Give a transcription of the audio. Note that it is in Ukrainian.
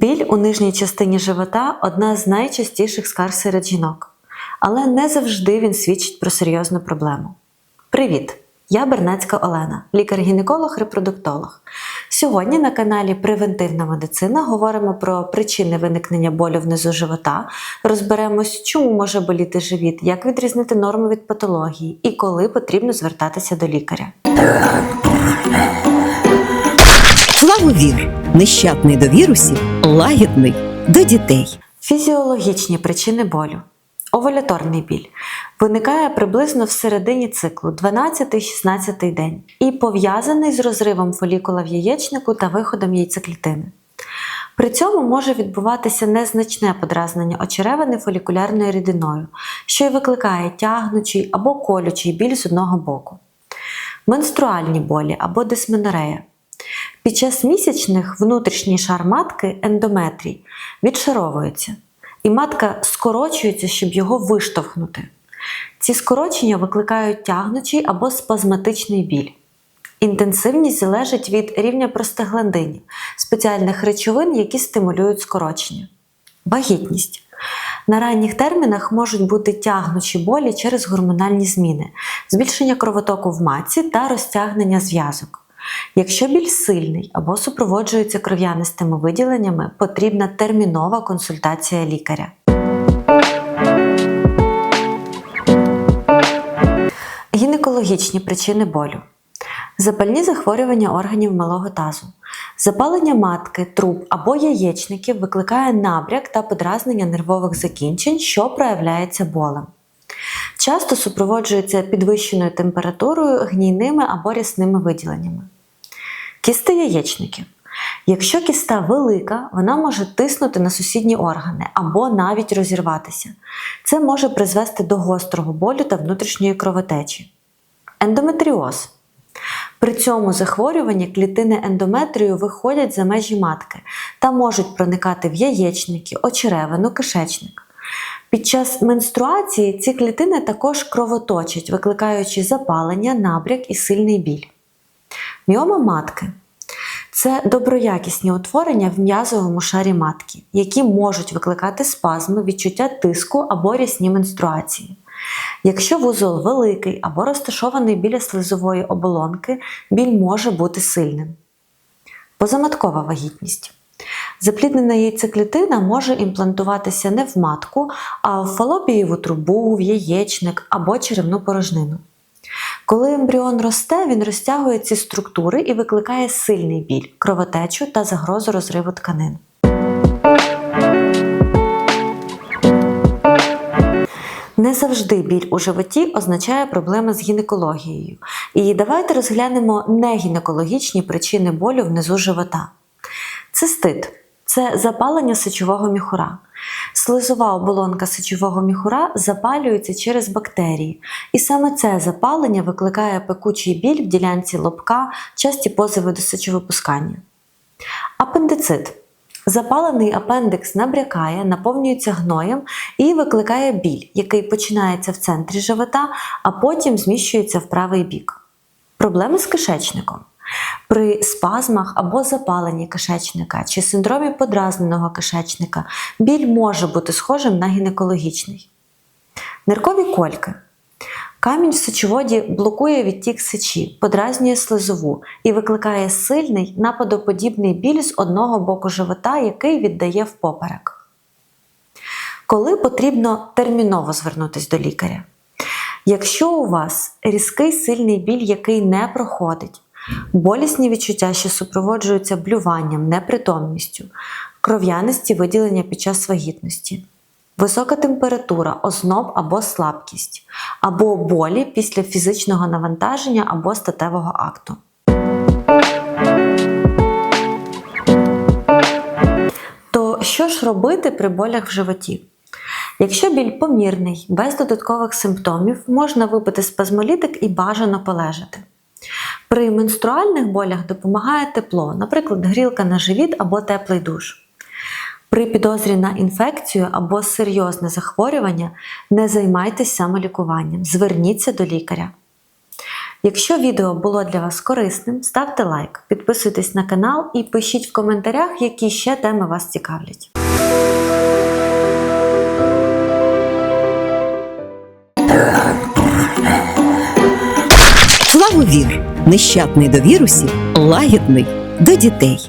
Біль у нижній частині живота одна з найчастіших скарг серед жінок, але не завжди він свідчить про серйозну проблему. Привіт! Я Бернацька Олена, лікар-гінеколог, репродуктолог. Сьогодні на каналі Превентивна медицина говоримо про причини виникнення болю внизу живота, розберемось, чому може боліти живіт, як відрізнити норму від патології і коли потрібно звертатися до лікаря. Флавовір нещадний до вірусів, лагідний до дітей. Фізіологічні причини болю. Овуляторний біль виникає приблизно в середині циклу 12-16 день і пов'язаний з розривом фолікула в яєчнику та виходом яйцеклітини. При цьому може відбуватися незначне подразнення очеревини фолікулярною рідиною, що й викликає тягнучий або колючий біль з одного боку. Менструальні болі або дисменорея. Під час місячних внутрішній шар матки ендометрій відшаровується, і матка скорочується, щоб його виштовхнути. Ці скорочення викликають тягнучий або спазматичний біль. Інтенсивність залежить від рівня простагландинів, спеціальних речовин, які стимулюють скорочення. Вагітність. На ранніх термінах можуть бути тягнучі болі через гормональні зміни, збільшення кровотоку в матці та розтягнення зв'язок. Якщо біль сильний або супроводжується кров'янистими виділеннями, потрібна термінова консультація лікаря. Гінекологічні причини болю. Запальні захворювання органів малого тазу. Запалення матки, труб або яєчників викликає набряк та подразнення нервових закінчень, що проявляється болем. Часто супроводжується підвищеною температурою, гнійними або рясними виділеннями. Кісти яєчників. Якщо кіста велика, вона може тиснути на сусідні органи або навіть розірватися. Це може призвести до гострого болю та внутрішньої кровотечі. Ендометріоз. При цьому захворюванні клітини ендометрію виходять за межі матки та можуть проникати в яєчники, очеревину, кишечник. Під час менструації ці клітини також кровоточать, викликаючи запалення, набряк і сильний біль. Міома матки це доброякісні утворення в м'язовому шарі матки, які можуть викликати спазми, відчуття тиску або рясні менструації. Якщо вузол великий або розташований біля слизової оболонки, біль може бути сильним. Позаматкова вагітність. Запліднена яйцеклітина може імплантуватися не в матку, а в фалопієву трубу, в яєчник або черевну порожнину. Коли ембріон росте, він розтягує ці структури і викликає сильний біль, кровотечу та загрозу розриву тканин. Не завжди біль у животі означає проблеми з гінекологією. І давайте розглянемо негінекологічні причини болю внизу живота. Цистит це запалення сечового міхура. Слизова оболонка сечового міхура запалюється через бактерії, і саме це запалення викликає пекучий біль в ділянці лобка, часті позови до сечовипускання. Апендицит. Запалений апендикс набрякає, наповнюється гноєм і викликає біль, який починається в центрі живота, а потім зміщується в правий бік. Проблеми з кишечником. При спазмах або запаленні кишечника чи синдромі подразненого кишечника біль може бути схожим на гінекологічний. Ниркові кольки. Камінь в сечоводі блокує відтік сечі, подразнює слизову і викликає сильний нападоподібний біль з одного боку живота, який віддає впоперек. Коли потрібно терміново звернутися до лікаря. Якщо у вас різкий сильний біль, який не проходить, болісні відчуття, що супроводжуються блюванням, непритомністю, кров'янисті виділення під час вагітності, висока температура, озноб або слабкість, або болі після фізичного навантаження або статевого акту. То що ж робити при болях в животі? Якщо біль помірний, без додаткових симптомів, можна випити спазмолітик і бажано полежати. При менструальних болях допомагає тепло, наприклад, грілка на живіт або теплий душ. При підозрі на інфекцію або серйозне захворювання не займайтесь самолікуванням, зверніться до лікаря. Якщо відео було для вас корисним, ставте лайк, підписуйтесь на канал і пишіть в коментарях, які ще теми вас цікавлять. Нещадний до вірусів, лагідний до дітей.